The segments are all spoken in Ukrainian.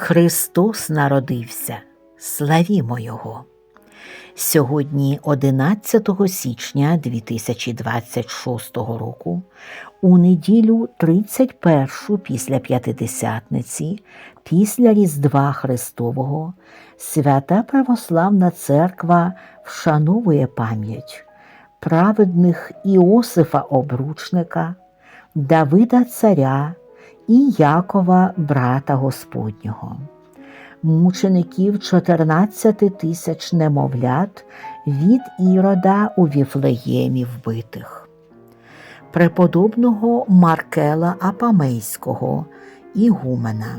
Христос народився, славімо Його! Сьогодні, 11 січня 2026 року, у неділю 31 після П'ятидесятниці, після Різдва Христового, Свята Православна Церква вшановує пам'ять праведних Іосифа Обручника, Давида Царя і Якова, брата Господнього. Мучеників 14 тисяч немовлят від ірода у Віфлеємі вбитих, преподобного Маркела Апамейського Ігумена,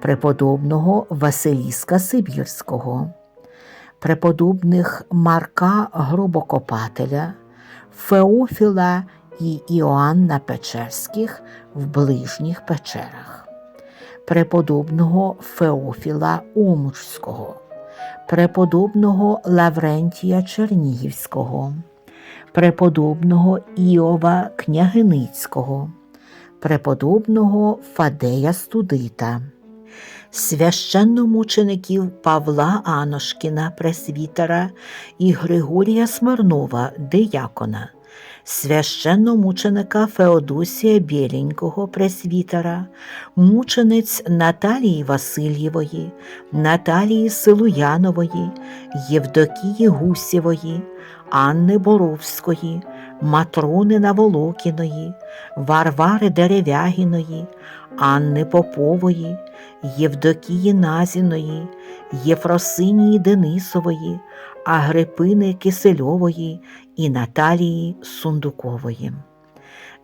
преподобного Василіска Сибірського, преподобних Марка Гробокопателя, Феофіла і Іоанна Печерських в ближніх печерах. Преподобного Феофіла Омучського, преподобного Лаврентія Чернігівського, преподобного Іова Княгиницького, преподобного Фадея Студита, священномучеників Павла Аношкіна, пресвітера і Григорія Смирнова, диякона священномученика Феодосія Бєленького пресвітера, мучениць Наталії Васильєвої, Наталії Силуянової, Євдокії Гусєвої, Анни Боровської, Матрони Наволокіної, Варвари Деревягіної, Анни Попової, Євдокії Назіної, Єфросинії Денисової, Агрипини Кисельової і Наталії Сундукової.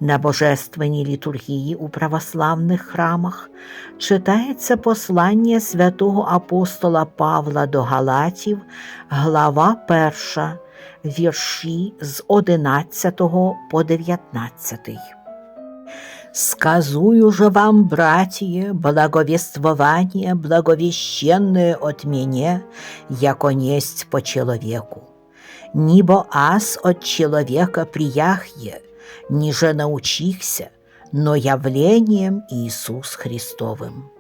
На божественній літургії у православних храмах читається послання святого апостола Павла до Галатів, глава 1, вірші з 11 по 19. Сказую же вам, братья, благовествование благовещенное от меня, яко несть по человеку. Нибо аз от человека прияхье, ниже научихся, но явлением Иисус Христовым.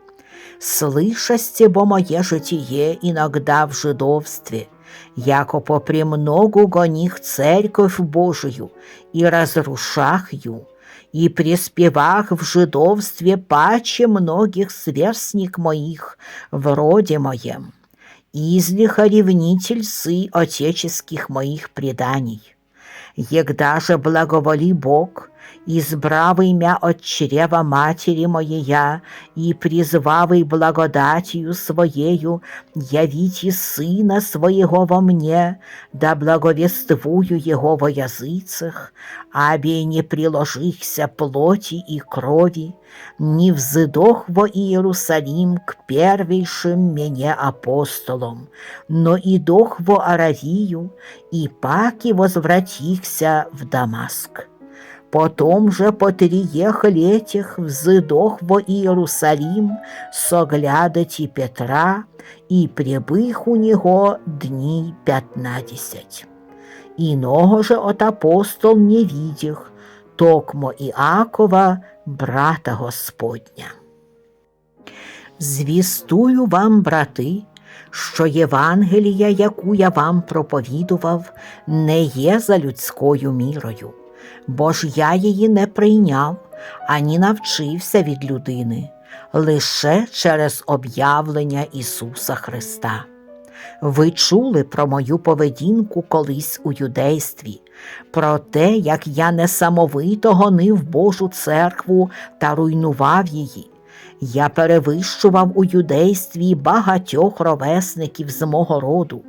Слышасте бо мое житие иногда в жидовстве, яко попремногу гоних церковь Божию и разрушах ю, и преспевах в жидовстве паче многих сверстник моих в роде моем, излиха ревнитель сы отеческих моих преданий. Егда же благоволи Бог, избрав имя от чрева матери моея и призвавый благодатью своею явите Сына Своего во мне, да благовествую Его во языцах, аби не приложихся плоти и крови, не взыдох во Иерусалим к первейшим мне апостолам, но идох во Аравию, и паки возвратихся в Дамаск. Потом же по триех летях взыдох во Иерусалим соглядати Петра, и прибых у него дни пятнадесять. Иного же от апостол не видих, токмо Іакова, брата Господня. Звістую вам, брати, що Євангелія, яку я вам проповідував, не є за людською мірою, бо ж я її не прийняв, ані навчився від людини, лише через об'явлення Ісуса Христа. Ви чули про мою поведінку колись у юдействі, про те, як я несамовито гонив Божу церкву та руйнував її. Я перевищував у юдействі багатьох ровесників з мого роду,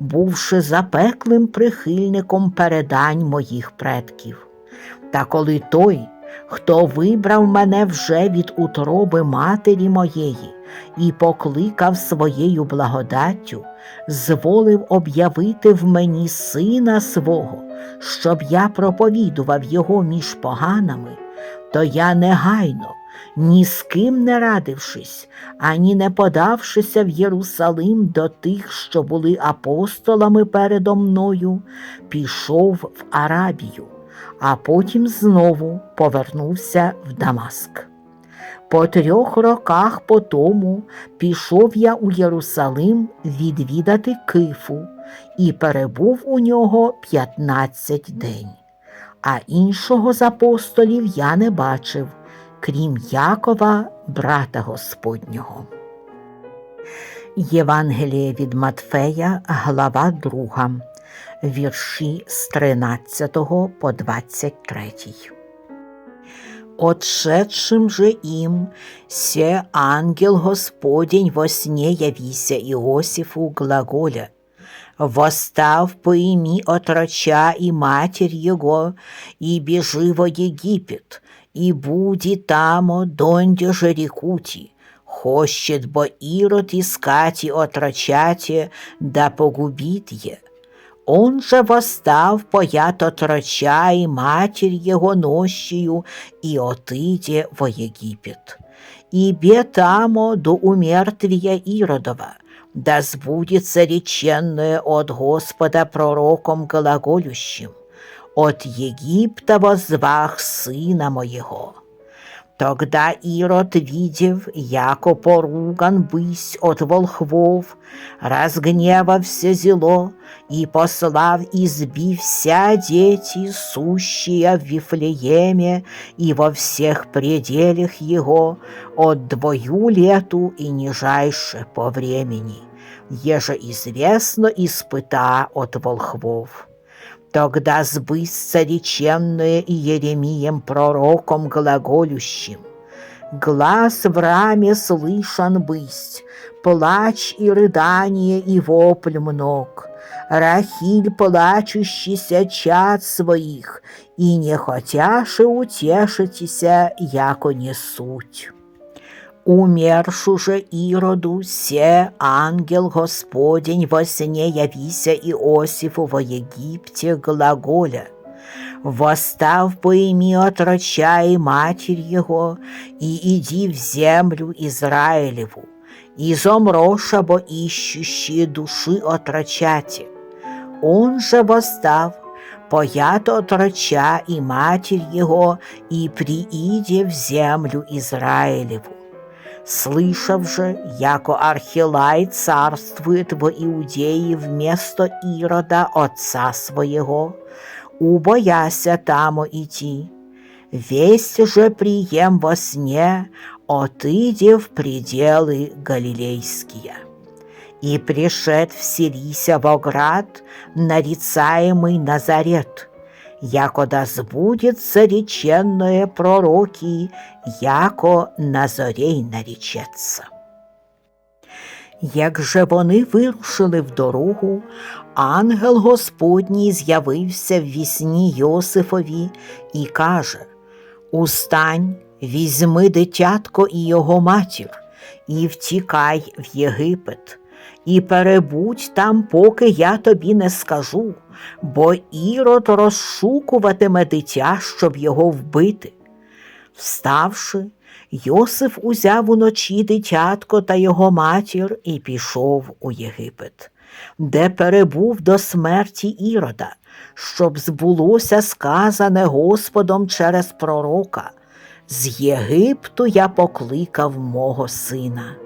бувши запеклим прихильником передань моїх предків. Та коли той, хто вибрав мене вже від утроби матері моєї і покликав своєю благодаттю, зволив об'явити в мені сина свого, щоб я проповідував його між поганими, то я негайно, ні з ким не радившись, ані не подавшися в Єрусалим до тих, що були апостолами передо мною, пішов в Арабію, а потім знову повернувся в Дамаск. По трьох роках по тому пішов я у Єрусалим відвідати Кифу і перебув у нього п'ятнадцять день. А іншого з апостолів я не бачив, крім Якова, брата Господнього. Євангеліє від Матфея, глава 2, вірші з 13 по 23. Отшедшим же им, се ангел Господень во сне явися Иосифу глаголя, «Восстав, поими отроча и матерь его, и бежи во Египет, и буди тамо, донде же рекути, хочет бо Ирод искати отрочате, да погубит е». Он же восстав, поят отроча и матерь его нощью, и отыде во Египет. И бетамо до умертвия Иродова, да сбудется реченное от Господа пророком глаголющим, от Египта возвах сына моего. Тогда Ирод, видев, яко поруган бысь от волхвов, разгневався зело и послав избив вся дети, сущие в Вифлееме и во всех пределах его, от двою лету и нижайше по времени, еже известно испыта от волхвов. Тогда сбысться реченное Иеремием пророком глаголющим. Глаз в раме слышан бысть, плач и рыдание и вопль мног. Рахиль плачущийся чад своих, и не хотяши утешитеся, яко не суть. Умершу же Ироду, се ангел Господень во сне явися Иосифу во Египте глаголя. Восстав поими отроча и матерь его, и иди в землю Израилеву, и зомроша бо ищущие души отрочати. Он же восстав, поят отроча и матерь его, и прииде в землю Израилеву. Слышав же, яко Архилай царствует в Иудеи вместо Ирода отца своего, убояся тамо идти. Весть же прием во сне, отыде в пределы Галилейские. И пришед вселися во град, нарицаемый Назарет, яко да сбудется реченное пророки, яко на зорей наречеться. Як же вони вирушили в дорогу, ангел Господній з'явився в вісні Йосифові і каже Устань, візьми дитятко і його матір, і втікай в Єгипет, і перебудь там, поки я тобі не скажу, бо ірод розшукуватиме дитя, щоб його вбити. Вставши, Йосиф узяв уночі дитятко та його матір і пішов у Єгипет, де перебув до смерті Ірода, щоб збулося сказане Господом через пророка. З Єгипту я покликав мого сина.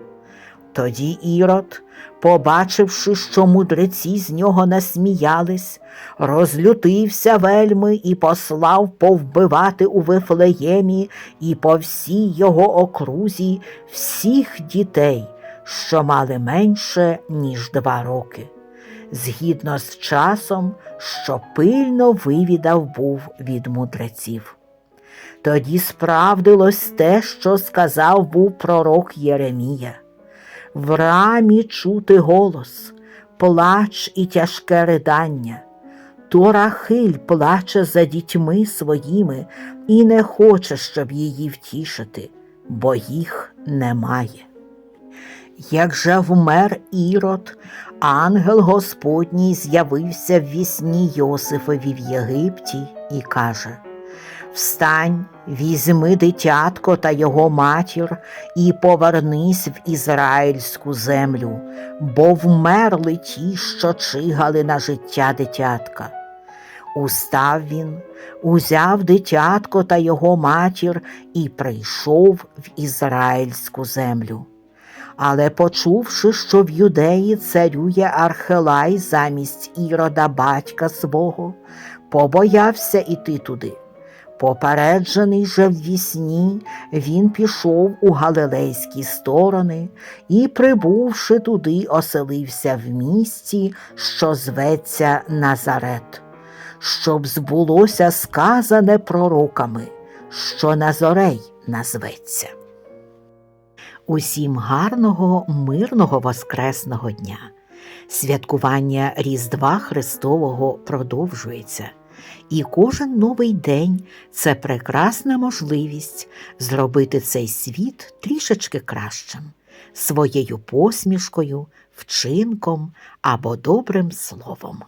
Тоді Ірод, побачивши, що мудреці з нього насміялись, розлютився вельми і послав повбивати у Вифлеємі і по всій його окрузі всіх дітей, що мали менше, ніж два роки, згідно з часом, що пильно вивідав був від мудреців. Тоді справдилось те, що сказав був пророк Єремія. В рамі чути голос, плач і тяжке ридання. То Рахиль плаче за дітьми своїми і не хоче, щоб її втішити, бо їх немає. Як же вмер Ірод, ангел Господній з'явився в вісні Йосифові в Єгипті і каже Встань, візьми дитятко та його матір і повернись в ізраїльську землю, бо вмерли ті, що чигали на життя дитятка. Устав він, узяв дитятко та його матір і прийшов в ізраїльську землю. Але почувши, що в юдеї царює Архелай замість ірода батька свого, побоявся іти туди. Попереджений же в вісні, він пішов у галилейські сторони і, прибувши туди, оселився в місті, що зветься Назарет, щоб збулося сказане пророками, що Назорей назветься. Усім гарного, мирного воскресного дня. Святкування Різдва Христового продовжується, і кожен новий день це прекрасна можливість зробити цей світ трішечки кращим, своєю посмішкою, вчинком або добрим словом.